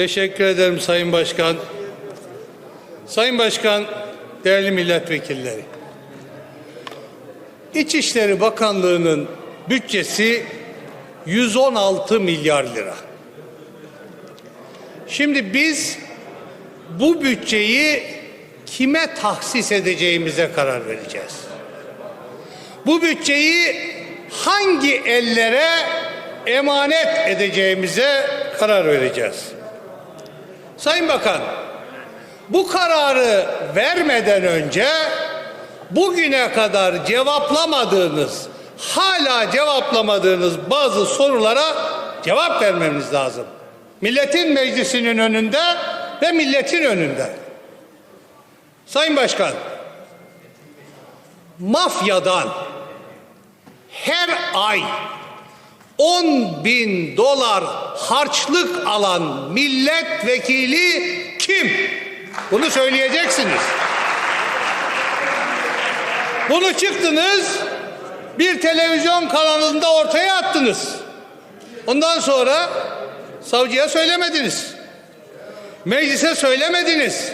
Teşekkür ederim Sayın Başkan. Sayın Başkan, değerli milletvekilleri. İçişleri Bakanlığı'nın bütçesi 116 milyar lira. Şimdi biz bu bütçeyi kime tahsis edeceğimize karar vereceğiz. Bu bütçeyi hangi ellere emanet edeceğimize karar vereceğiz. Sayın Bakan, bu kararı vermeden önce bugüne kadar cevaplamadığınız, hala cevaplamadığınız bazı sorulara cevap vermemiz lazım. Milletin meclisinin önünde ve milletin önünde. Sayın Başkan, mafyadan her ay 10 bin dolar harçlık alan milletvekili kim? Bunu söyleyeceksiniz. Bunu çıktınız bir televizyon kanalında ortaya attınız. Ondan sonra savcıya söylemediniz. Meclise söylemediniz.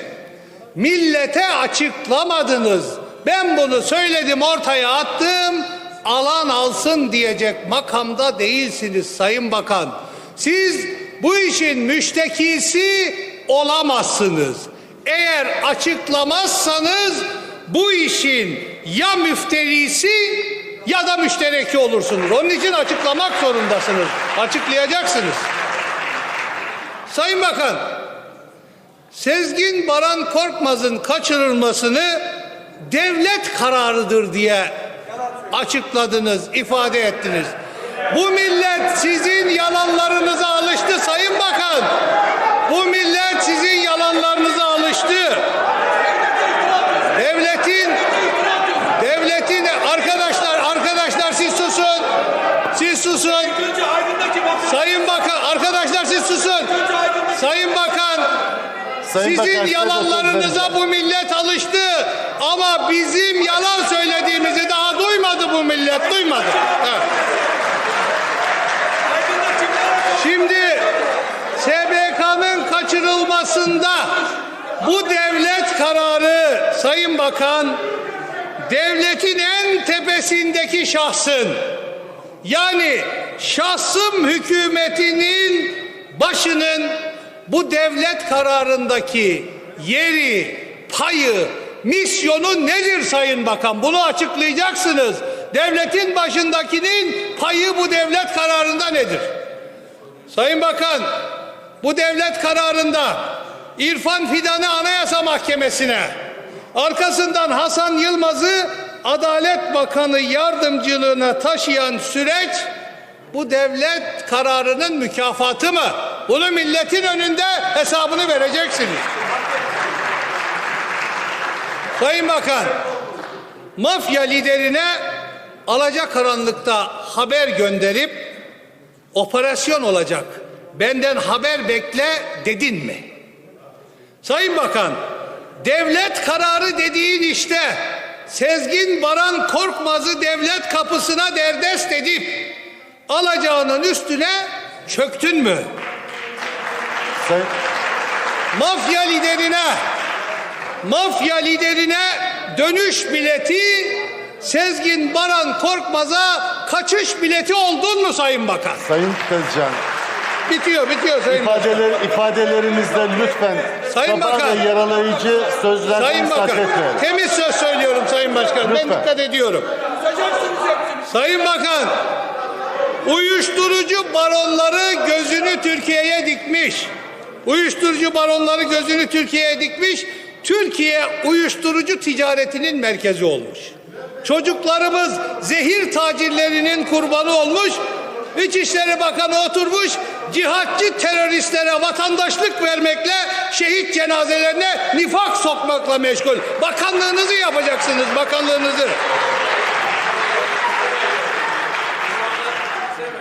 Millete açıklamadınız. Ben bunu söyledim ortaya attım. Alan alsın diyecek makamda değilsiniz Sayın Bakan. Siz bu işin müştekisi olamazsınız. Eğer açıklamazsanız bu işin ya müfterisi ya da müştereki olursunuz. Onun için açıklamak zorundasınız. Açıklayacaksınız. Sayın Bakan, Sezgin Baran Korkmaz'ın kaçırılmasını devlet kararıdır diye açıkladınız, ifade ettiniz. Bu millet sizin yalanlarınıza alıştı Sayın Bakan. Bu millet sizin yalanlarınıza alıştı. Devletin devletin arkadaşlar arkadaşlar siz susun. Siz susun. Sayın Bakan arkadaşlar siz susun. Sayın sizin Bakan, yalanlarınıza bu millet alıştı. Ama bizim yalan söylediğimizi daha duymadı bu millet. Duymadı. Evet. Şimdi SBK'nın kaçırılmasında bu devlet kararı Sayın Bakan devletin en tepesindeki şahsın yani şahsım hükümetinin başının bu devlet kararındaki yeri, payı, misyonu nedir Sayın Bakan? Bunu açıklayacaksınız. Devletin başındakinin payı bu devlet kararında nedir? Sayın Bakan, bu devlet kararında İrfan Fidan'ı Anayasa Mahkemesi'ne, arkasından Hasan Yılmaz'ı Adalet Bakanı yardımcılığına taşıyan süreç bu devlet kararının mükafatı mı? Bunu milletin önünde hesabını vereceksiniz. Sayın Bakan, mafya liderine alacakaranlıkta haber gönderip operasyon olacak. Benden haber bekle dedin mi? Sayın Bakan, devlet kararı dediğin işte Sezgin Baran Korkmaz'ı devlet kapısına derdest edip alacağının üstüne çöktün mü? Sayın, Mafya liderine mafya liderine dönüş bileti Sezgin Baran Korkmaz'a kaçış bileti oldun mu Sayın Bakan? Sayın Tezcan, Bitiyor, bitiyor Sayın Bakan. ifadeler, ifadelerinizde lütfen Sayın Bakan. yaralayıcı sözlerden Sayın Bakan, etmeyin. temiz söz söylüyorum Sayın Başkan. Ben Lütfen. dikkat ediyorum. Sayın Bakan, uyuşturucu baronları gözünü Türkiye'ye dikmiş. Uyuşturucu baronları gözünü Türkiye'ye dikmiş. Türkiye uyuşturucu ticaretinin merkezi olmuş. Çocuklarımız zehir tacirlerinin kurbanı olmuş. İçişleri Bakanı oturmuş cihatçı teröristlere vatandaşlık vermekle şehit cenazelerine nifak sokmakla meşgul. Bakanlığınızı yapacaksınız bakanlığınızı.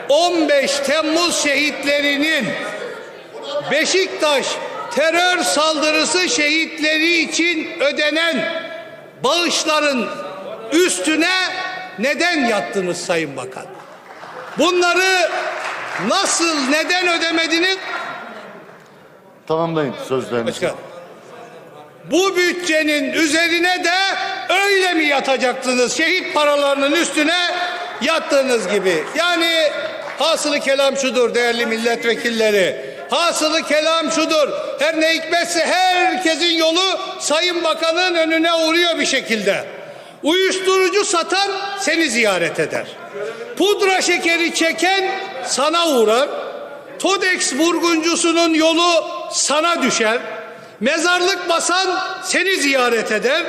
15 Temmuz şehitlerinin Beşiktaş terör saldırısı şehitleri için ödenen bağışların üstüne neden yattınız Sayın Bakan? Bunları nasıl neden ödemediniz? Tamamlayın sözlerinizi. Başkan. Bu bütçenin üzerine de öyle mi yatacaksınız? Şehit paralarının üstüne yattığınız gibi. Yani hasılı kelam şudur değerli milletvekilleri. Hasılı kelam şudur. Her ne hikmetse herkesin yolu Sayın Bakan'ın önüne uğruyor bir şekilde. Uyuşturucu satan seni ziyaret eder. Pudra şekeri çeken sana uğrar. Todex vurguncusunun yolu sana düşer. Mezarlık basan seni ziyaret eder.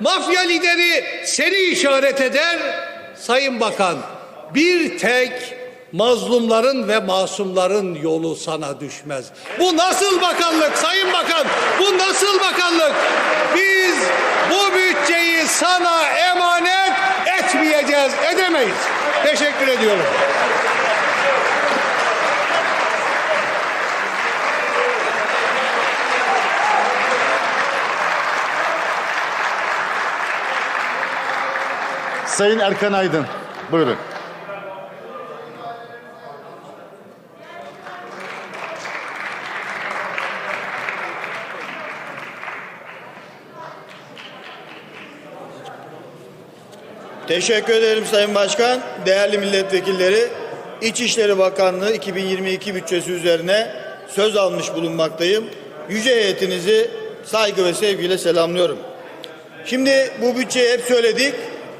Mafya lideri seni işaret eder. Sayın Bakan bir tek mazlumların ve masumların yolu sana düşmez. Bu nasıl bakanlık Sayın Bakan? Bu nasıl bakanlık? Biz bu bütçeyi sana emanet etmeyeceğiz, edemeyiz. Teşekkür ediyorum. Sayın Erkan Aydın. Buyurun. Teşekkür ederim Sayın Başkan. Değerli milletvekilleri, İçişleri Bakanlığı 2022 bütçesi üzerine söz almış bulunmaktayım. Yüce heyetinizi saygı ve sevgiyle selamlıyorum. Şimdi bu bütçeyi hep söyledik.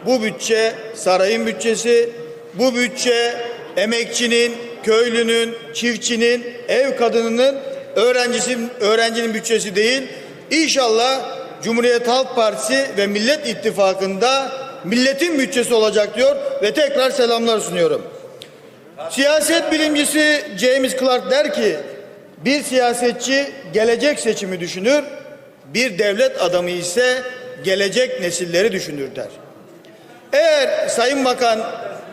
Bu bütçe sarayın bütçesi. Bu bütçe emekçinin, köylünün, çiftçinin, ev kadınının, öğrencisinin, öğrencinin bütçesi değil. İnşallah Cumhuriyet Halk Partisi ve Millet İttifakı'nda milletin bütçesi olacak diyor ve tekrar selamlar sunuyorum. Siyaset bilimcisi James Clark der ki bir siyasetçi gelecek seçimi düşünür, bir devlet adamı ise gelecek nesilleri düşünür der. Eğer Sayın Bakan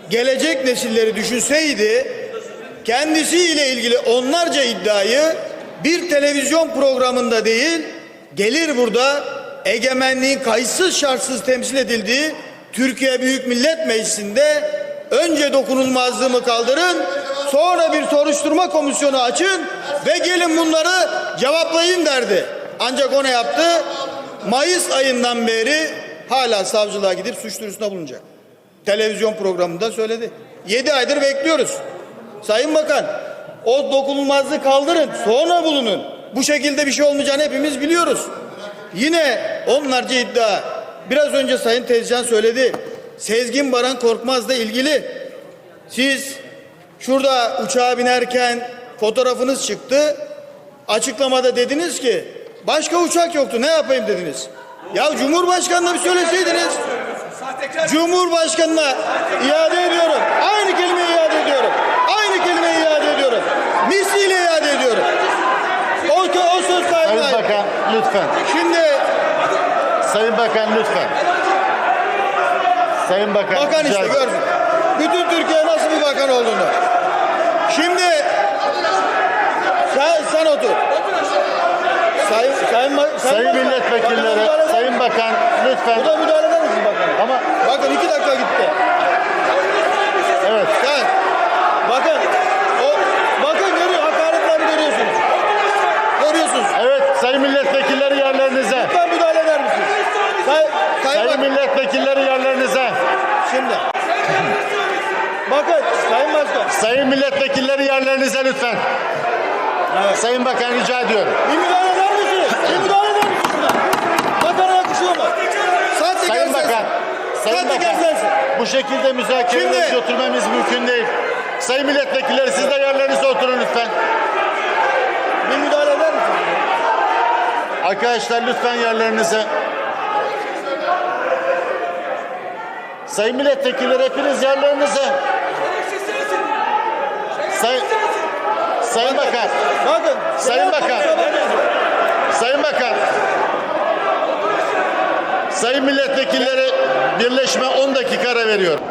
gelecek nesilleri düşünseydi kendisiyle ilgili onlarca iddiayı bir televizyon programında değil gelir burada egemenliğin kayıtsız şartsız temsil edildiği Türkiye Büyük Millet Meclisi'nde önce dokunulmazlığımı kaldırın sonra bir soruşturma komisyonu açın ve gelin bunları cevaplayın derdi. Ancak o ne yaptı? Mayıs ayından beri hala savcılığa gidip suç duyurusunda bulunacak. Televizyon programında söyledi. 7 aydır bekliyoruz. Sayın Bakan o dokunulmazlığı kaldırın sonra bulunun. Bu şekilde bir şey olmayacağını hepimiz biliyoruz. Yine onlarca iddia. Biraz önce Sayın Tezcan söyledi. Sezgin Baran Korkmaz'la ilgili. Siz şurada uçağa binerken fotoğrafınız çıktı. Açıklamada dediniz ki başka uçak yoktu ne yapayım dediniz. Ya Cumhurbaşkanı'na bir söyleseydiniz. Cumhurbaşkanına iade ediyorum. Aynı kelimeyi iade ediyorum. Aynı kelimeyi iade ediyorum. Misliyle iade ediyorum. O, o söz Sayın sahibi. Bakan lütfen. Bakan lütfen. Sayın Bakan. bakan işte gördün. Bütün Türkiye nasıl bir bakan olduğunu. Şimdi sen, sen otur. Sayın, sayın, sayın, Sayın milletvekilleri, Sayın? Bakan lütfen. Bu da müdahale eder misin bakan? Ama Bakın iki dakika gitti. evet. Sen bakın o bakın görüyor hakaretleri görüyorsunuz. Görüyorsunuz. Evet sayın milletvekilleri yerlerinize. Lütfen müdahale eder misiniz? Say, sayın Sayın bak, milletvekilleri yerlerinize. şimdi. Bakın Sayın milletvekilleri yerlerinize lütfen. Sayın Bakan rica ediyorum. bir müdahale eder misiniz? Bir müdahale eder misiniz? Bakana yakışıyor mu? Sahtekar Sayın sensin. Bakan. Sayın Sahtekar Bakan. sensin. Bu şekilde müzakerelere götürmemiz mümkün değil. Sayın milletvekilleri siz de yerlerinize oturun lütfen. Bir müdahale eder misiniz? Arkadaşlar lütfen yerlerinize. Sayın milletvekilleri hepiniz yerlerinize. Sayın, Sayın Bakan. Bakın. Sayın Bakan. Sayın Bakan. Sayın milletvekilleri birleşme 10 dakika ara veriyorum.